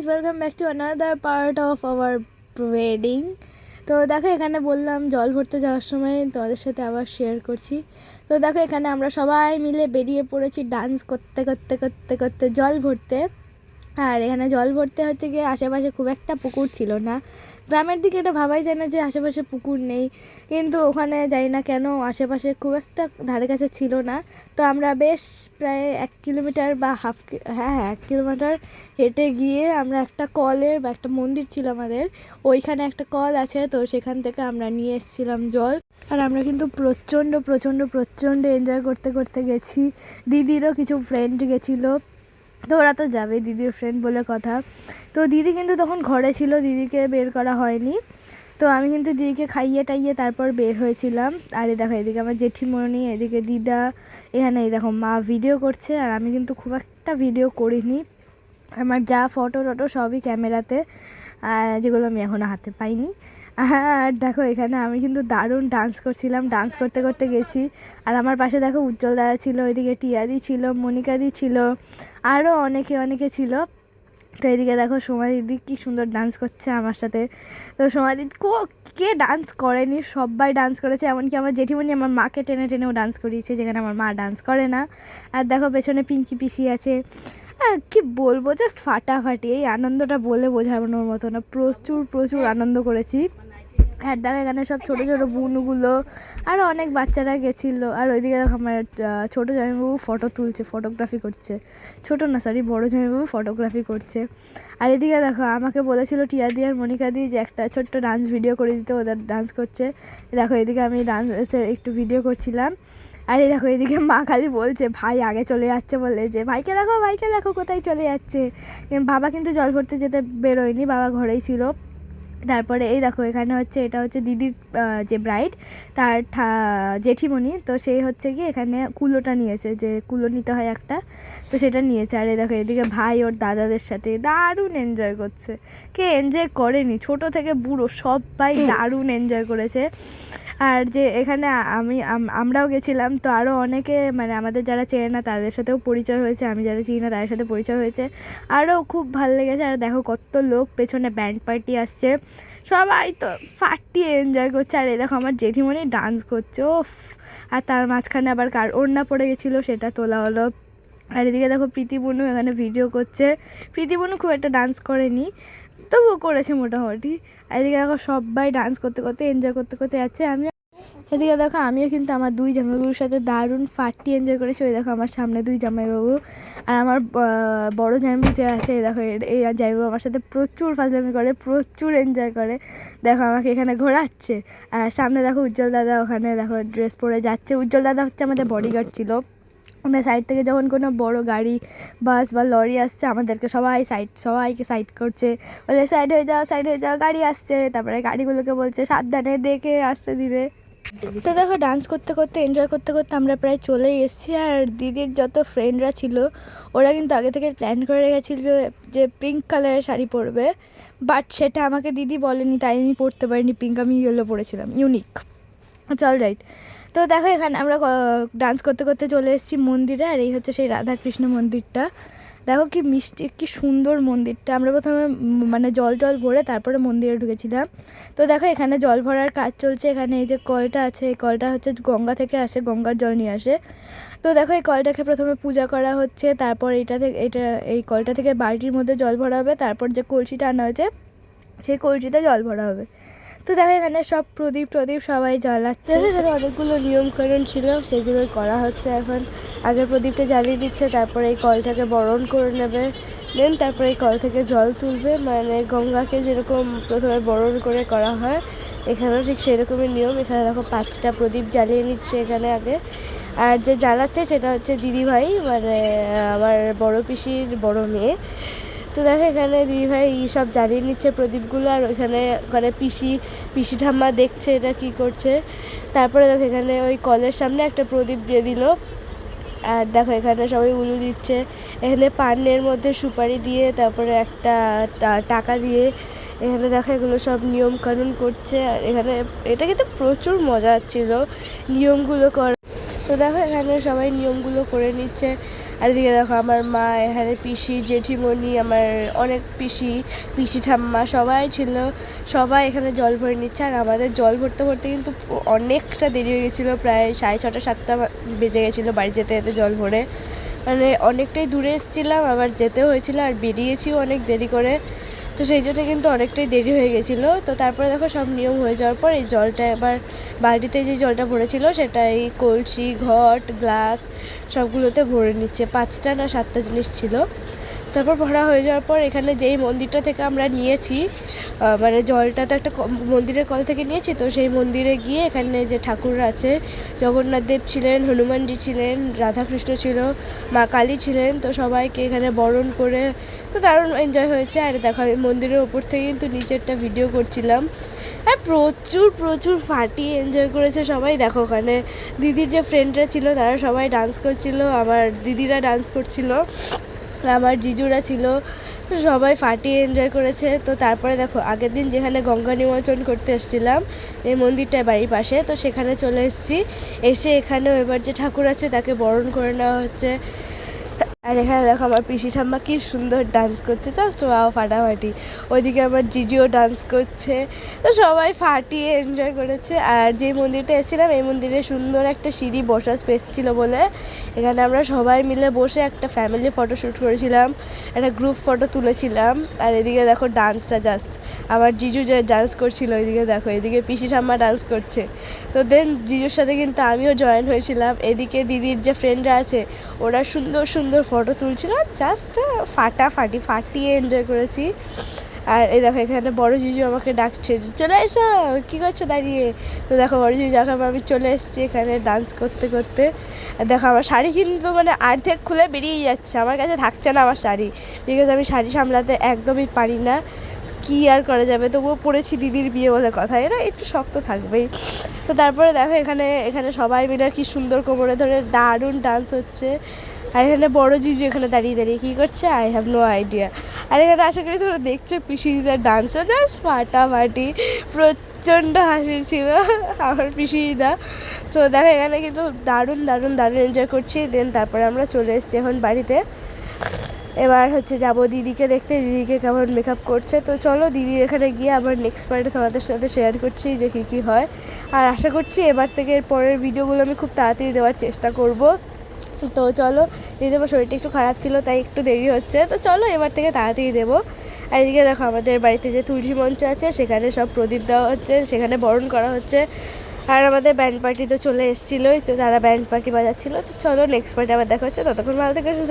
Guys welcome back to another part of our wedding তো দেখো, এখানে বললাম জল ভরতে যাওয়ার সময় তোমাদের সাথে আবার শেয়ার করছি। তো দেখো, এখানে আমরা সবাই মিলে বেরিয়ে পড়েছি ডান্স করতে করতে করতে করতে, জল ভরতে। আর এখানে জল ভরতে হচ্ছে গিয়ে আশেপাশে খুব একটা পুকুর ছিল না। গ্রামের দিকে এটা ভাবাই যায় না যে আশেপাশে পুকুর নেই। কিন্তু ওখানে যাই না কেন আশেপাশে খুব একটা ধারে কাছে ছিল না। তো আমরা বেশ প্রায় এক কিলোমিটার বা হাফ হ্যাঁ হ্যাঁ এক কিলোমিটার হেঁটে গিয়ে আমরা একটা কলের বা একটা মন্দির ছিল আমাদের। ওইখানে একটা কল আছে, তো সেখান থেকে আমরা নিয়ে এসেছিলাম জল। আর আমরা কিন্তু প্রচণ্ড প্রচণ্ড প্রচণ্ড এনজয় করতে করতে গেছি। দিদিরও কিছু ফ্রেন্ড গেছিল। তো ওরা তো যাবে দিদির ফ্রেন্ড বলে কথা। তো দিদি কিন্তু তখন ঘরে ছিল, দিদিকে বের করা হয়নি। তো আমি কিন্তু দিদিকে খাইয়ে টাইয়ে তারপর বের হয়েছিলাম। আর এই দেখো, এদিকে আমার জেঠিমণি, এদিকে দিদা, এখানে এই দেখো, মা ভিডিও করছে। আর আমি কিন্তু খুব একটা ভিডিও করিনি। আমার যা ফটো টটো সবই ক্যামেরাতে যেগুলো আমি এখনও হাতে পাইনি। আর দেখো এখানে আমি কিন্তু দারুণ ডান্স করছিলাম। ডান্স করতে করতে গেছি। আর আমার পাশে দেখো উজ্জ্বল দাদা ছিল, ওইদিকে টিয়াদি ছিল মনিকাদি ছিল আরও অনেকে অনেকে ছিল। তো এদিকে দেখো সোমা দিদি কী সুন্দর ডান্স করছে আমার সাথে। তো সোমা দিদি কো, কে ডান্স করেনি? সবাই ডান্স করেছে, এমনকি আমার জেঠিমণি আমার মাকে টেনে টেনেও ডান্স করিয়েছে, যেখানে আমার মা ডান্স করে না। আর দেখো পেছনে পিঙ্কি পিসি আছে। হ্যাঁ কী বলব জাস্ট ফাটাফাটি, এই আনন্দটা বলে বোঝানোর মতো না। প্রচুর প্রচুর আনন্দ করেছি। আর দেখো এখানে সব ছোটো ছোটো বুনুগুলো আরও অনেক বাচ্চারা গেছিল। আর ওইদিকে দেখো আমার ছোটো জামাইবাবু ফটো তুলছে ফটোগ্রাফি করছে। ছোটো না সরি বড়ো জামাইবাবু ফটোগ্রাফি করছে। আর এদিকে দেখো, আমাকে বলেছিল টিয়া দি আর মনিকা দি যে একটা ছোট্ট ডান্স ভিডিও করে দিতে, ওদের ডান্স করছে। দেখো, এদিকে আমি ডান্সের একটু ভিডিও করছিলাম। আর দেখো, এদিকে মা খালি বলছে, ভাই আগে চলে যাচ্ছে বলে যে, ভাইকে দেখো ভাইকে দেখো, কোথায় চলে যাচ্ছে? বাবা কিন্তু জল ভরতে যেতে বেরোয়নি, বাবা ঘরেই ছিল। তারপরে এই দেখো এখানে হচ্ছে এটা হচ্ছে দিদির যে ব্রাইড তার ঠা- জেঠিমণি। তো সেই হচ্ছে কি এখানে কুলোটা নিয়েছে যে কুলো নিতে হয় একটা তো সেটা নিয়েছে। আর এই দেখো এদিকে ভাই ওর দাদাদের সাথে দারুণ এনজয় করছে। কে এনজয় করেনি? ছোট থেকে বুড়ো সবাই দারুণ এনজয় করেছে। আর যে এখানে আমি আমরাও গেছিলাম তো আরও অনেকে মানে আমাদের যারা চেনে না তাদের সাথেও পরিচয় হয়েছে আমি যাদের চিনি না তাদের সাথে পরিচয় হয়েছে। আরও খুব ভালো লেগেছে। আর দেখো কত লোক পেছনে ব্যান্ড পার্টি আসছে। সবাই তো ফাটিয়ে এনজয় করছে। আর এই দেখো আমার জেঠিমণি ডান্স করছে ও আর তার মাঝখানে আবার কার ওড়না পড়ে গেছিল, সেটা তোলা হলো। আর এদিকে দেখো প্রীতি বনু এখানে ভিডিও করছে। প্রীতি বনু খুব একটা ডান্স করেনি, তবুও করেছে মোটামুটি। আর এদিকে দেখো সবাই ডান্স করতে করতে, এনজয় করতে করতে যাচ্ছে। আমি এদিকে দেখো, আমিও কিন্তু আমার দুই জামাইবাবুর সাথে দারুণ ফাটি এনজয় করেছি। ওই দেখো, আমার সামনে দুই জামাইবাবু আর আমার বড় জামাইবাবু যে আছে, এই দেখো এই জামাইবাবু আমার সাথে প্রচুর ফাজলামি করে, প্রচুর এনজয় করে। দেখো, আমাকে এখানে ঘোরাচ্ছে। আর সামনে দেখো, উজ্জ্বল দাদা ওখানে দেখো ড্রেস পরে যাচ্ছে। উজ্জ্বল দাদা হচ্ছে আমাদের বডিগার্ড ছিল। আমরা সাইড থেকে যখন কোনো বড় গাড়ি বাস বা লরি আসছে, আমাদেরকে সবাই সাইড সবাইকে সাইড করছে। বলে সাইড হয়ে যাও সাইড হয়ে যাও, গাড়ি আসছে। তারপরে গাড়িগুলোকে বলছে, সাবধানে দেখে আসতে দিবে। তো দেখো ডান্স করতে করতে এনজয় করতে করতে আমরা প্রায় চলেই এসেছি। আর দিদির যত ফ্রেন্ডরা ছিল, ওরা কিন্তু আগে থেকে প্ল্যান করে রেখেছিল যে- পিঙ্ক কালারের শাড়ি পরবে। বাট সেটা আমাকে দিদি বলেনি, তাই আমি পরতে পারিনি পিঙ্ক আমি ইয়েলো পরেছিলাম ইউনিক চল রাইট তো দেখো, এখানে আমরা ডান্স করতে করতে চলে এসেছি মন্দিরে, আর এই হচ্ছে সেই রাধাকৃষ্ণ মন্দিরটা। দেখো কি মিষ্টি, কি সুন্দর মন্দিরটা। আমরা প্রথমে মানে জল টল ভরে তারপরে মন্দিরে ঢুকেছিলাম। তো দেখো এখানে জল ভরার কাজ চলছে। এখানে এই যে কলটা আছে, এই কলটা হচ্ছে গঙ্গা থেকে আসে, গঙ্গার জল নিয়ে আসে। তো দেখো এই কলটাকে প্রথমে পূজা করা হচ্ছে। তারপর এটা থেকে, এটা, এই কলটা থেকে বালতির মধ্যে জল ভরা হবে। তারপর যে কলসিটা আনা হয়েছে, সেই কলসিতে জল ভরা হবে। তো দেখো এখানে সব প্রদীপ প্রদীপ সবাই জ্বালাচ্ছে। এখানে অনেকগুলো নিয়মকানুন ছিল, সেগুলো করা হচ্ছে এখন। আগে প্রদীপটা জ্বালিয়ে দিচ্ছে, তারপরে এই কলটাকে বরণ করে নেবে। দেন তারপরে এই কল থেকে জল তুলবে মানে গঙ্গাকে যেরকম প্রথমে বরণ করে করা হয়, এখানেও ঠিক সেরকমই নিয়ম। এখানে দেখো পাঁচটা প্রদীপ জ্বালিয়ে নিচ্ছে এখানে আগে। আর যে জ্বালাচ্ছে সেটা হচ্ছে দিদিভাই মানে আমার বড় পিসির বড় মেয়ে। তো দেখো এখানে দিদিভাই সব জ্বালিয়ে নিচ্ছে প্রদীপগুলো, আর ওইখানে ওখানে পিসি পিসি ঠাম্মা দেখছে এটা কি করছে। তারপরে দেখো এখানে ওই কলের সামনে একটা প্রদীপ দিয়ে দিল। আর দেখো এখানে সবাই উলু দিচ্ছে। এখানে পানের মধ্যে সুপারি দিয়ে, তারপরে একটা টাকা দিয়ে। এখানে দেখো এগুলো সব নিয়ম কানুন করছে। আর এখানে এটা কিন্তু প্রচুর মজা ছিল। নিয়মগুলো কর তো দেখো এখানে সবাই নিয়মগুলো করে নিচ্ছে। আর এদিকে দেখো আমার মা, এখানে পিসি, জেঠিমণি, আমার অনেক পিসি পিসি ঠাম্মা, সবাই ছিল। সবাই এখানে জল ভরে নিচ্ছে। আর আমাদের জল ভরতে ভরতে কিন্তু অনেকটা দেরি হয়ে গেছিল। প্রায় সাড়ে ছটা, সাতটা বেজে গেছিল বাড়ি যেতে যেতে জল ভরে। মানে অনেকটাই দূরে এসেছিলাম, আবার যেতে হয়েছিল। আর বেরিয়েছিও অনেক দেরি করে। তো সেই জন্য কিন্তু অনেকটাই দেরি হয়ে গেছিল। তো তারপরে দেখো সব নিয়ম হয়ে যাওয়ার পর এই জলটা এবার বালতিতে যে জলটা ভরেছিল সেটা এই কলসি, ঘট, গ্লাস সবগুলোতে ভরে নিচ্ছে। পাঁচটা না সাতটা জিনিস ছিল। তারপর ভরা হয়ে যাওয়ার পর এখানে যেই মন্দিরটা থেকে আমরা নিয়েছি মানে জলটা তো একটা মন্দিরের কল থেকে নিয়েছি, তো সেই মন্দিরে গিয়ে এখানে যে ঠাকুর আছে, জগন্নাথ দেব ছিলেন, হনুমানজি ছিলেন, রাধাকৃষ্ণ ছিল, মা কালী ছিলেন, তো সবাইকে এখানে বরণ করে তো দারুণ এনজয় হয়েছে। আর দেখো, আমি মন্দিরের ওপর থেকে কিন্তু নিচেরটা ভিডিও করছিলাম। আর প্রচুর প্রচুর ফাটিয়ে এনজয় করেছে সবাই। দেখো, ওখানে দিদির যে ফ্রেন্ডরা ছিল, তারা সবাই ডান্স করছিল, আমার দিদিরা ডান্স করছিল। আমার জিজুরা ছিল, সবাই ফাটিয়ে এনজয় করেছে। তো তারপরে দেখো, আগের দিন যেখানে গঙ্গা নিমন্ত্রণ করতে এসেছিলাম, এই মন্দিরটায় বাড়ির পাশে, তো সেখানে চলে এসেছি। এসে এখানেও এবার যে ঠাকুর আছে, তাকে বরণ করে নেওয়া হচ্ছে। আর এখানে দেখো আমার পিসি ঠাম্মা কি সুন্দর ডান্স করছে জাস্ট ওয়াও ফাটাফাটি। ওইদিকে আমার জিজিও ডান্স করছে। তো সবাই ফাটিয়ে এনজয় করেছে। আর যে মন্দিরটা এসেছিলাম, এই মন্দিরে সুন্দর একটা সিঁড়ি বসার স্পেস ছিল বলে। এখানে আমরা সবাই মিলে বসে একটা ফ্যামিলি ফটো শ্যুট করেছিলাম, একটা গ্রুপ ফটো তুলেছিলাম। আর এদিকে দেখো ডান্সটা জাস্ট আমার জিজু যে ডান্স করছিল, এদিকে দেখো, এদিকে পিসি ঠাম্মা ডান্স করছে। তো দেন জিজুর সাথে কিন্তু আমিও জয়েন হয়েছিলাম। এদিকে দিদির যে ফ্রেন্ডরা আছে, ওরা সুন্দর সুন্দর ফটো তুলছিল জাস্ট ফাটাফাটি, ফাটিয়ে এনজয় করেছি। আর এই দেখো, এখানে বড় জিজু আমাকে ডাকছে চলে এসো, কী করছ দাঁড়িয়ে? তো দেখো, বড় জিজু যখন আমি চলে এসেছি এখানে ডান্স করতে করতে, আর দেখো, আমার শাড়ি কিন্তু মানে আর্ধেক খুলে বেরিয়ে যাচ্ছে, আমার কাছে থাকছে না আমার শাড়ি বিকজ আমি শাড়ি সামলাতে একদমই পারি না। কি আর করা যাবে? তবুও পড়েছি দিদির বিয়ে বলে কথা, এরা একটু শক্ত থাকবেই। তো তারপরে দেখো, এখানে এখানে সবাই মিলে কি সুন্দর কোমরে ধরে দারুণ ডান্স হচ্ছে। আর এখানে বড় জিজু এখানে দাঁড়িয়ে দাঁড়িয়ে কী করছে? আই হ্যাভ নো আইডিয়া আর এখানে আশা করি তোমরা দেখছ পিসি দিদার ডান্সও জাস্ট ফাটাফাটি, প্রচণ্ড হাসি ছিল আমার পিসি দিদা। তো দেখো, এখানে কিন্তু দারুণ দারুণ দারুণ এনজয় করছি। দেন তারপরে আমরা চলে এসেছি এখন বাড়িতে। এবার হচ্ছে যাব দিদিকে দেখতে। দিদিকে কেমন মেকআপ করছে। তো চলো দিদির এখানে গিয়ে আবার নেক্সট পার্টে তোমাদের সাথে শেয়ার করছি যে কী কী হয়। আর আশা করছি এবার থেকে এর পরের ভিডিওগুলো আমি খুব তাড়াতাড়ি দেওয়ার চেষ্টা করব। তো চলো, দিদি আমার শরীরটা একটু খারাপ ছিল, তাই একটু দেরি হচ্ছে। তো চলো, এবার থেকে তাড়াতাড়ি দেবো। আর এদিকে দেখো, আমাদের বাড়িতে যে তুলসী মঞ্চ আছে, সেখানে সব প্রদীপ দেওয়া হচ্ছে, সেখানে বরণ করা হচ্ছে। আর আমাদের ব্যান্ড পার্টি তো চলে এসেছিলোই, তো তারা ব্যান্ড পার্টি বাজাচ্ছিলো। তো চলো নেক্সট পার্টি আবার দেখা হচ্ছে। ততক্ষণ ভালো থেকে, সুস্থ